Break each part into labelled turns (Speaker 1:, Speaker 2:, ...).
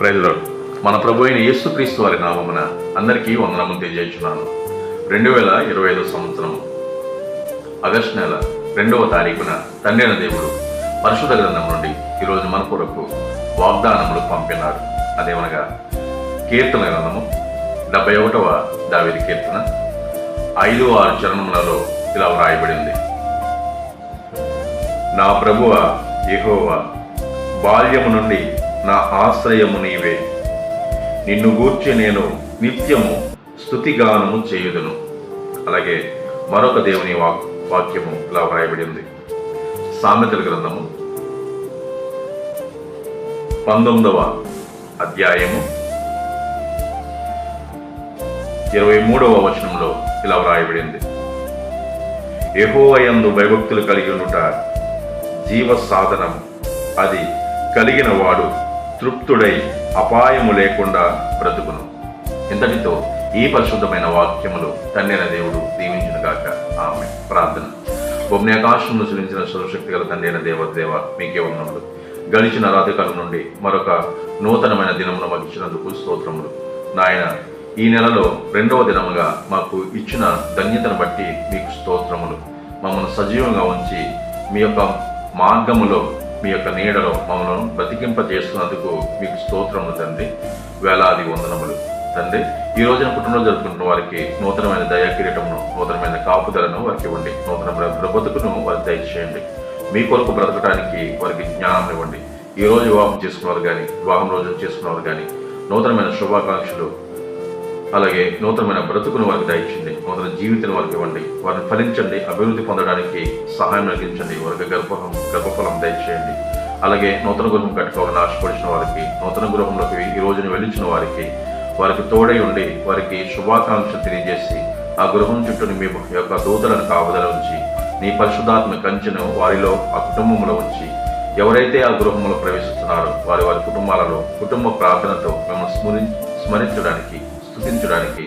Speaker 1: ప్రజలు మన ప్రభు అయిన యేసుక్రీస్తు వారి నామమున అందరికీ వందనములు తెలియజేస్తున్నాను. రెండు వేల ఇరవై ఐదో సంవత్సరం ఆగస్టు నెల రెండవ తారీఖున తండ్రిన దేవుడు పరిశుద్ధ గ్రంథం నుండి ఈరోజు మన కొరకు వాగ్దానములు పంపినాడు. అదేమనగా కీర్తన గ్రంథము డెబ్బై ఒకటవ దావిది కీర్తన ఐదు ఆరు చరణములలో ఇలా వ్రాయబడింది నా ప్రభువ యెహోవా బాల్యము నుండి నా ఆశ్రయము నీవే. నిన్ను గూర్చి నేను నిత్యము స్థుతిగానము చేయుదును. అలాగే మరొక దేవుని వాక్ వాక్యము ఇలా వ్రాయబడింది. సామెతల గ్రంథము పంతొమ్మిదవ అధ్యాయము ఇరవై మూడవ వచనంలో ఇలా వ్రాయబడింది. యెహోవయందు భయభక్తులు కలిగి ఉండుట జీవ సాధనం అది కలిగిన వాడు తృప్తుడై అపాయము లేకుండా బ్రతుకును. ఇంతటితో ఈ పరిశుద్ధమైన వాక్యములు తండ్రిన దేవుడు దీవించునుగాక. ఆమె ప్రార్థన. భూమి ఆకాశంలో సురించిన సర్వశక్తి గల తండ్రి దేవ దేవ మీకే ఉన్నములు గడిచిన రాధికాలం నుండి మరొక నూతనమైన దినమును మాకు ఇచ్చినందుకు స్తోత్రములు. నాయన ఈ నెలలో రెండవ దినముగా మాకు ఇచ్చిన ధన్యతను బట్టి మీకు స్తోత్రములు. మమ్మల్ని సజీవంగా ఉంచి మీ యొక్క మార్గములో మీ యొక్క నీడలో మమ్మల్ని బ్రతికింపజేస్తున్నందుకు మీకు స్తోత్రములు తండ్రి. వేలాది వందనములు తండ్రి. ఈ రోజున పుట్టినరోజు జరుపుకుంటున్న వారికి నూతనమైన దయా కిరీటమును నూతనమైన కాపుదలను వారికి ఇవ్వండి. నూతనమైన బ్రతుకును వారికి దయచేయండి. మీ కొరకు బ్రతకడానికి వారికి జ్ఞానం ఇవ్వండి. ఈ రోజు వివాహం చేసుకున్నవారు కానీ వివాహం రోజు చేసుకున్నవారు కానీ నూతనమైన శుభాకాంక్షలు అలాగే నూతనమైన బ్రతుకును వారికి దయచండి నూతన జీవితం వారికి ఇవ్వండి. వారిని ఫలించండి అభివృద్ధి పొందడానికి సహాయం కలిగించండి. వారికి గర్భఫలం గర్భఫలం దయచేయండి. అలాగే నూతన గృహం కట్టుకోవాలని ఆశపడిచిన వారికి నూతన గృహంలోకి ఈ రోజున వెళ్ళించిన వారికి వారికి తోడై ఉండి వారికి శుభాకాంక్షలు తెలియజేసి ఆ గృహం చుట్టూ మీ యొక్క దూతలను కావదల ఉంచి నీ పరిశుద్ధాత్మ కంచెను వారిలో ఆ కుటుంబంలో ఉంచి ఎవరైతే ఆ గృహంలో ప్రవేశిస్తున్నారో వారి వారి కుటుంబాలలో కుటుంబ ప్రార్థనతో మిమ్మల్ని స్మరి స్మరించడానికి స్థుతించడానికి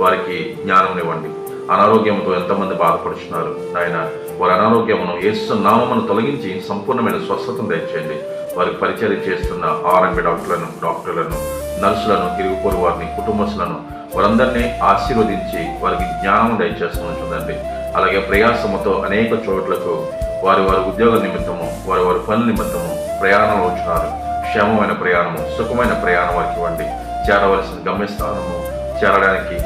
Speaker 1: వారికి జ్ఞానం ఇవ్వండి. అనారోగ్యంతో ఎంతమంది బాధపడుచున్నారు? ఆయన వారి అనారోగ్యమును ఏసు నామమును తొలగించి సంపూర్ణమైన స్వస్థతను దయచేయండి. వారికి పరిచయం చేస్తున్న ఆర్ఎంపీ డాక్టర్లను డాక్టర్లను నర్సులను ఇరుగుపొరు వారిని కుటుంబస్తులను వారందరినీ ఆశీర్వదించి వారికి జ్ఞానం దయచేస్తూ చూడండి అలాగే ప్రయాసముతో అనేక చోట్లకు వారి వారి ఉద్యోగ నిమిత్తము వారి వారి పనుల నిమిత్తము ప్రయాణంలో వచ్చినారు క్షేమమైన ప్రయాణము సుఖమైన ప్రయాణం వారికి ఇవ్వండి. చేరవలసిన గమ్యస్థానము. చేరడానికి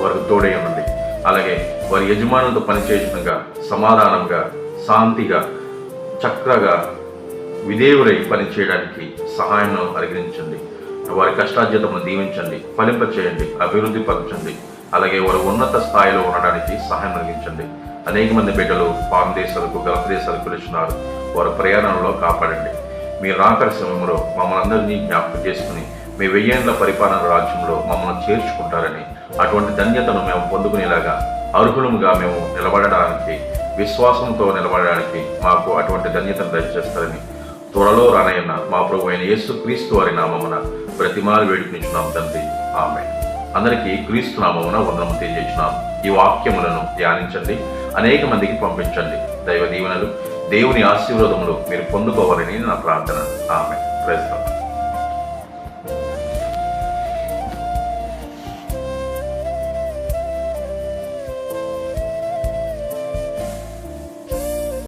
Speaker 1: వారికి తోడై ఉండండి అలాగే వారి యజమానులతో పనిచేయకుండా సమాధానంగా శాంతిగా చక్కగా విధేయుడై పనిచేయడానికి సహాయం అనుగ్రహించండి. వారి కష్టార్జితమును దీవించండి ఫలింపచేయండి అభివృద్ధి పరచండి. అలాగే వారు ఉన్నత స్థాయిలో ఉండడానికి సహాయం కలిగించండి అనేక మంది బిడ్డలు పాన్ దేశాలకు గల్ఫ్ దేశాలకు పిలుచున్నారు. వారి ప్రయాణంలో కాపాడండి. మీ రాకర సమయంలో మమ్మల్ని అందరినీ జ్ఞాపకం చేసుకుని మీ వెయ్యేండ్ల పరిపాలన రాజ్యంలో మమ్మల్ని చేర్చుకుంటారని అటువంటి ధన్యతను మేము పొందుకునేలాగా అర్హులముగా మేము నిలబడడానికి విశ్వాసంతో నిలబడడానికి మాకు అటువంటి ధన్యతను దయచేస్తారని త్వరలో రానయ్యన్న మా ప్రభు అయిన యేసు క్రీస్తు వారి నామమున ప్రతిమాలు వేడుకునిచున్నాం తండ్రి. ఆమె అందరికీ క్రీస్తు నామమున వందనము తెలియజేసినాం ఈ వాక్యములను ధ్యానించండి అనేక మందికి పంపించండి. దైవ దీవెనలు దేవుని ఆశీర్వాదములు మీరు పొందుకోవాలని నా ప్రార్థన. ఆమె ప్రజలు